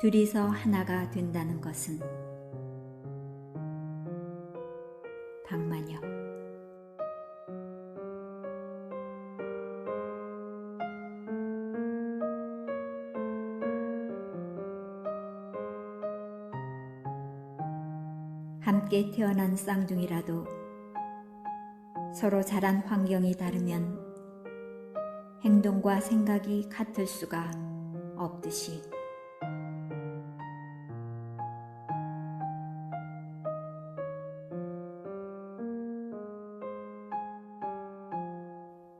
둘이서 하나가 된다는 것은 박만엽 함께 태어난 쌍둥이라도 서로 자란 환경이 다르면 행동과 생각이 같을 수가 없듯이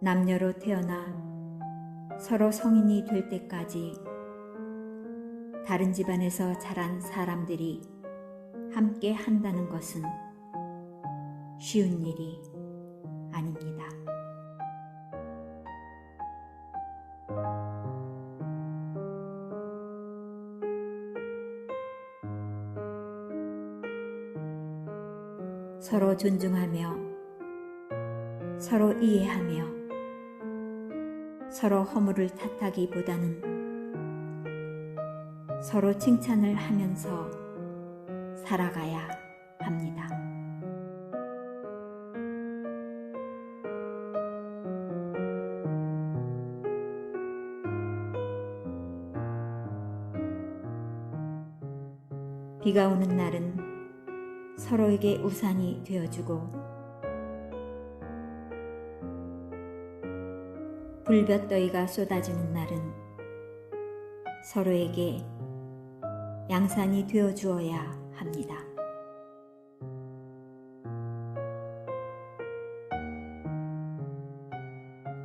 남녀로 태어나 서로 성인이 될 때까지 다른 집안에서 자란 사람들이 함께 한다는 것은 쉬운 일이 아닙니다. 서로 존중하며 서로 이해하며 서로 허물을 탓하기보다는 서로 칭찬을 하면서 살아가야 합니다. 비가 오는 날은 서로에게 우산이 되어주고 불볕더위가 쏟아지는 날은 서로에게 양산이 되어 주어야 합니다.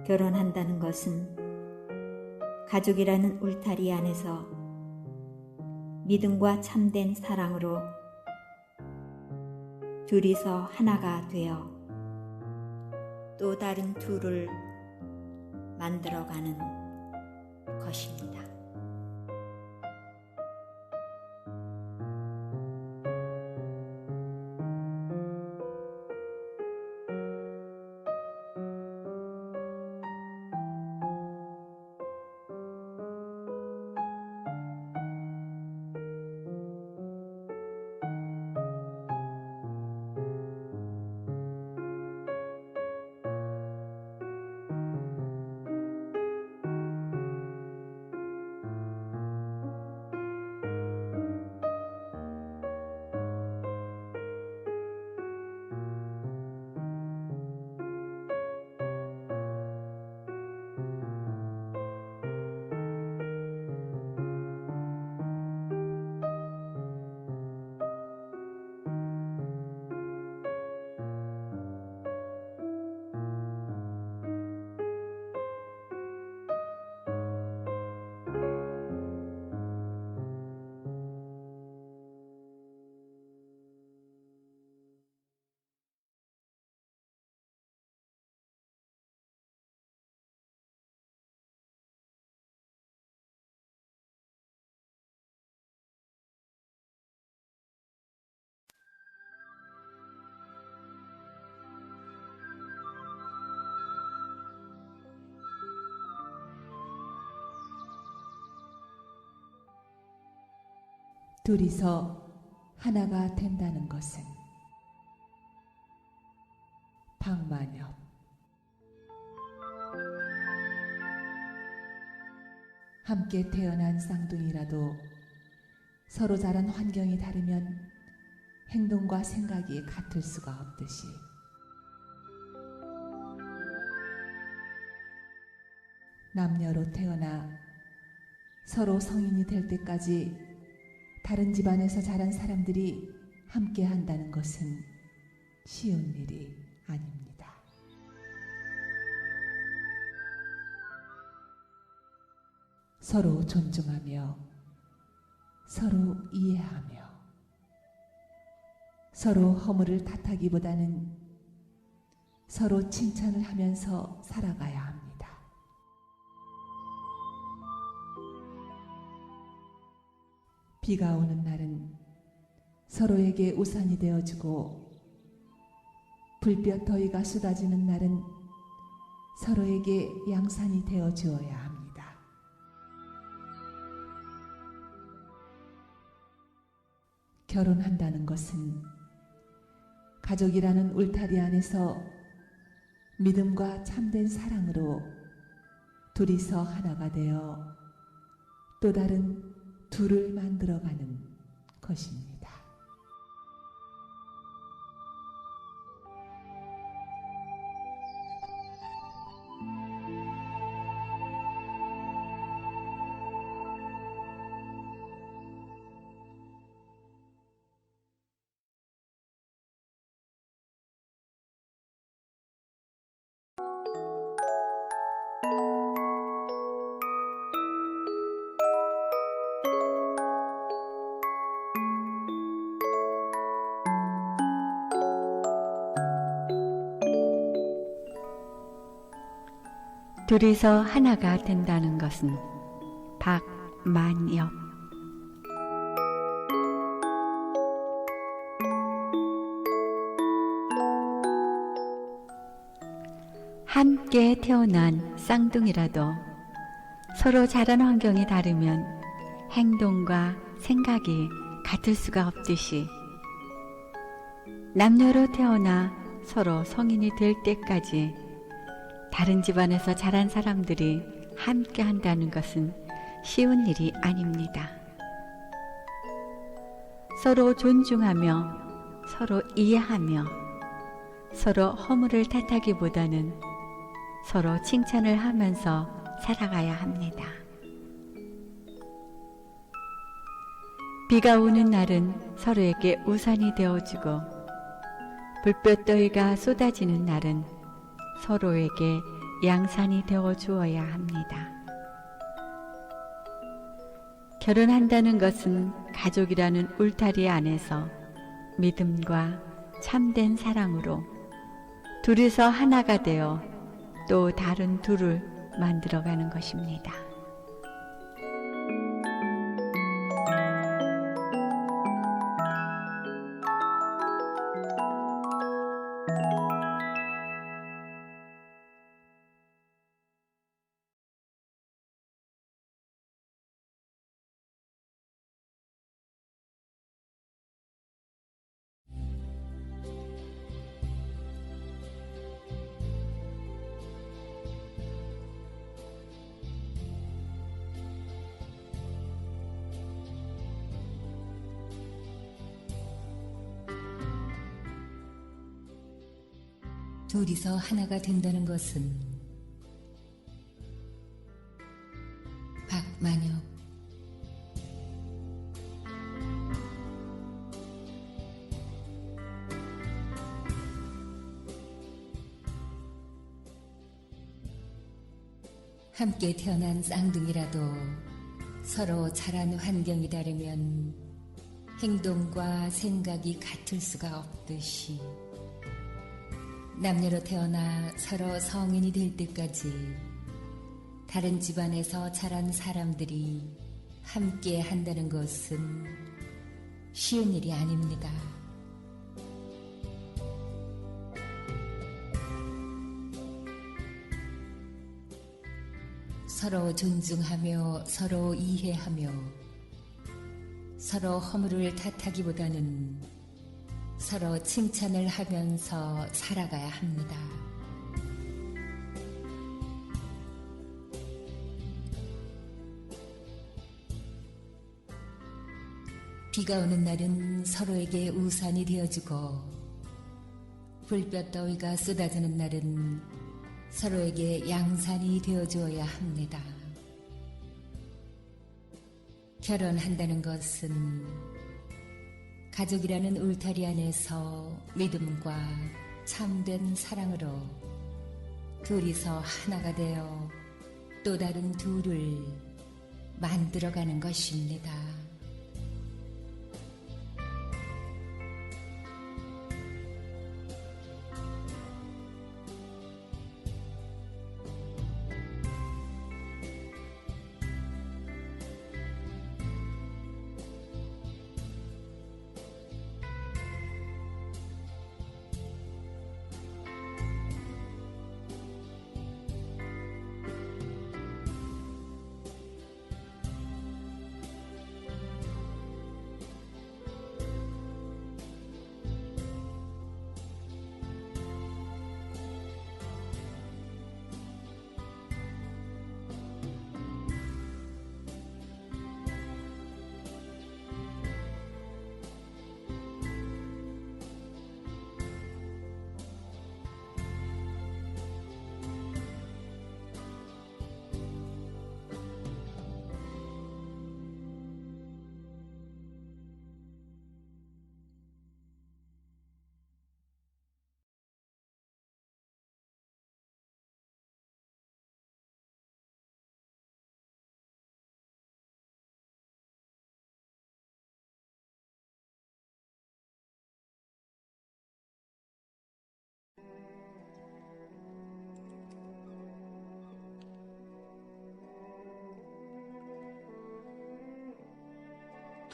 결혼한다는 것은 가족이라는 울타리 안에서 믿음과 참된 사랑으로 둘이서 하나가 되어 또 다른 둘을 만들어가는 것입니다. 둘이서 하나가 된다는 것은 박만엽. 함께 태어난 쌍둥이라도 서로 자란 환경이 다르면 행동과 생각이 같을 수가 없듯이. 남녀로 태어나 서로 성인이 될 때까지 다른 집안에서 자란 사람들이 함께 한다는 것은 쉬운 일이 아닙니다. 서로 존중하며 서로 이해하며 서로 허물을 탓하기보다는 서로 칭찬을 하면서 살아가야 합니다. 비가 오는 날은 서로에게 우산이 되어주고 불볕 더위가 쏟아지는 날은 서로에게 양산이 되어 주어야 합니다. 결혼한다는 것은 가족이라는 울타리 안에서 믿음과 참된 사랑으로 둘이서 하나가 되어 또 다른 둘을 만들어가는 것입니다. 둘이서 하나가 된다는 것은 박만엽. 함께 태어난 쌍둥이라도 서로 자란 환경이 다르면 행동과 생각이 같을 수가 없듯이 남녀로 태어나 서로 성인이 될 때까지 다른 집안에서 자란 사람들이 함께 한다는 것은 쉬운 일이 아닙니다. 서로 존중하며 서로 이해하며 서로 허물을 탓하기보다는 서로 칭찬을 하면서 살아가야 합니다. 비가 오는 날은 서로에게 우산이 되어주고 불볕더위가 쏟아지는 날은 서로에게 양산이 되어 주어야 합니다. 결혼한다는 것은 가족이라는 울타리 안에서 믿음과 참된 사랑으로 둘이서 하나가 되어 또 다른 둘을 만들어가는 것입니다. 둘이서 하나가 된다는 것은 박만혁. 함께 태어난 쌍둥이라도 서로 자란 환경이 다르면 행동과 생각이 같을 수가 없듯이 남녀로 태어나 서로 성인이 될 때까지 다른 집안에서 자란 사람들이 함께 한다는 것은 쉬운 일이 아닙니다. 서로 존중하며 서로 이해하며 서로 허물을 탓하기보다는 서로 칭찬을 하면서 살아가야 합니다. 비가 오는 날은 서로에게 우산이 되어주고 불볕 더위가 쏟아지는 날은 서로에게 양산이 되어주어야 합니다. 결혼한다는 것은 가족이라는 울타리 안에서 믿음과 참된 사랑으로 둘이서 하나가 되어 또 다른 둘을 만들어가는 것입니다.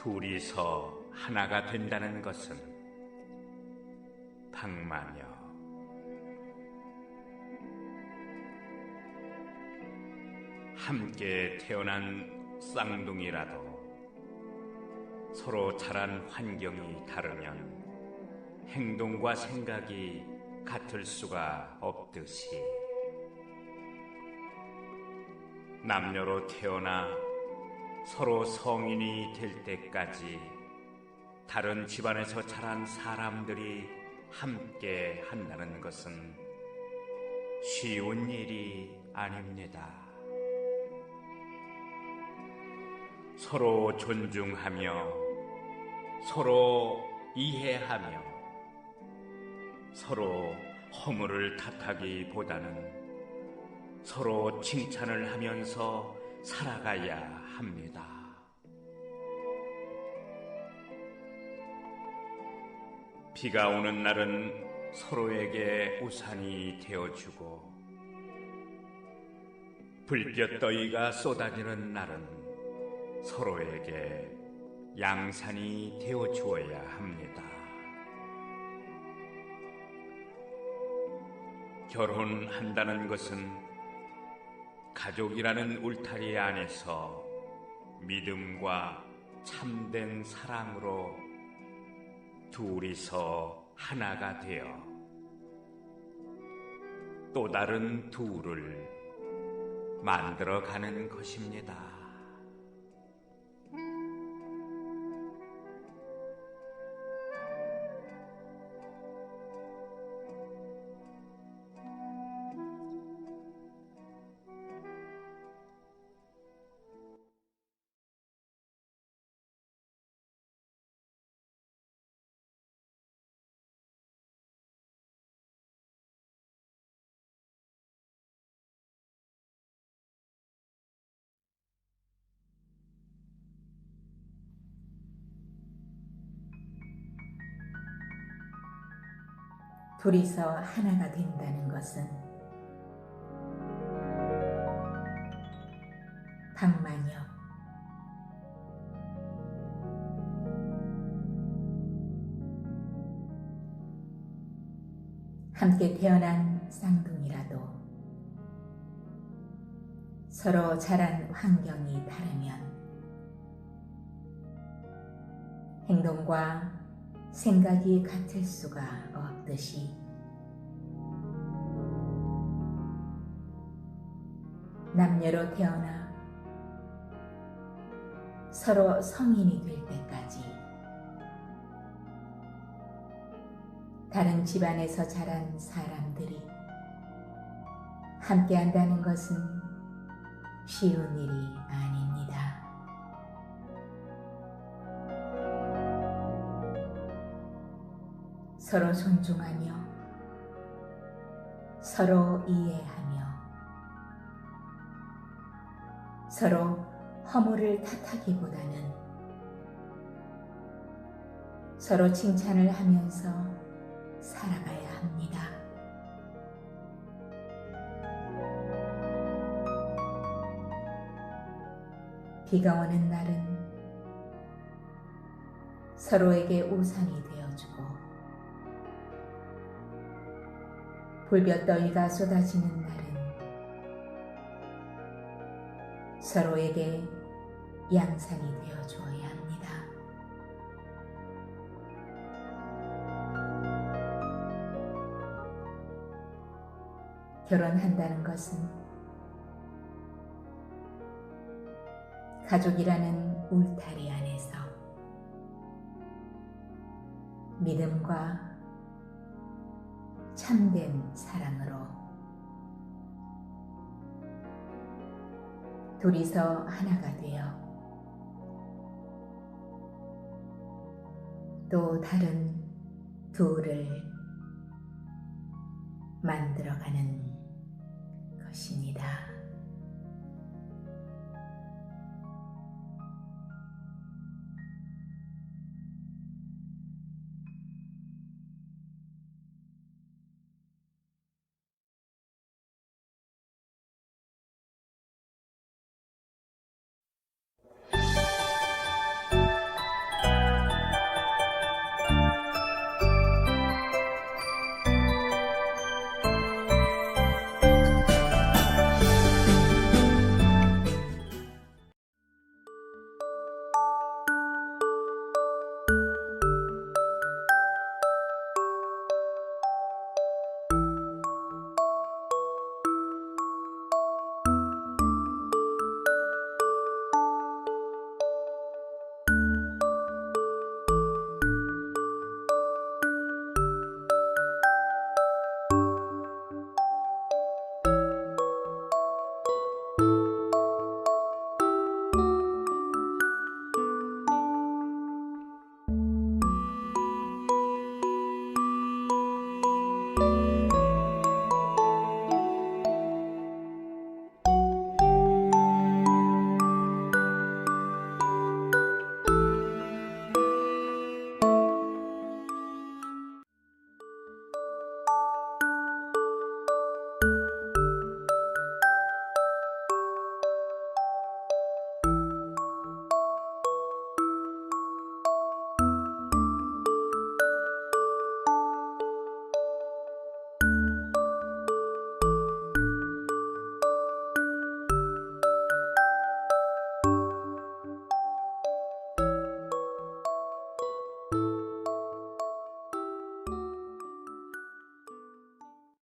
둘이서 하나가 된다는 것은 방마녀. 함께 태어난 쌍둥이라도 서로 자란 환경이 다르면 행동과 생각이 같을 수가 없듯이 남녀로 태어나 서로 성인이 될 때까지 다른 집안에서 자란 사람들이 함께 한다는 것은 쉬운 일이 아닙니다. 서로 존중하며 서로 이해하며 서로 허물을 탓하기보다는 서로 칭찬을 하면서 살아가야 합니다. 비가 오는 날은 서로에게 우산이 되어주고 불볕더위가 쏟아지는 날은 서로에게 양산이 되어 주어야 합니다. 결혼한다는 것은 가족이라는 울타리 안에서 믿음과 참된 사랑으로 둘이서 하나가 되어 또 다른 둘을 만들어 가는 것입니다. 둘이서 하나가 된다는 것은 방마녀 함께 태어난 쌍둥이라도 서로 자란 환경이 다르면 행동과 생각이 같을 수가 없 듯이 남녀로 태어나 서로 성인이 될 때까지 다른 집안에서 자란 사람들이 함께한다는 것은 쉬운 일이 아닙 서로 존중하며 서로 이해하며 서로 허물을 탓하기보다는 서로 칭찬을 하면서 살아가야 합니다. 비가 오는 날은 서로에게 우산이 되어주고 불볕더위가 쏟아지는 날은 서로에게 양산이 되어 주어야 합니다. 결혼한다는 것은 가족이라는 울타리 안에서 믿음과 참된 사랑으로 둘이서 하나가 되어 또 다른 둘을 만들어가는 것입니다.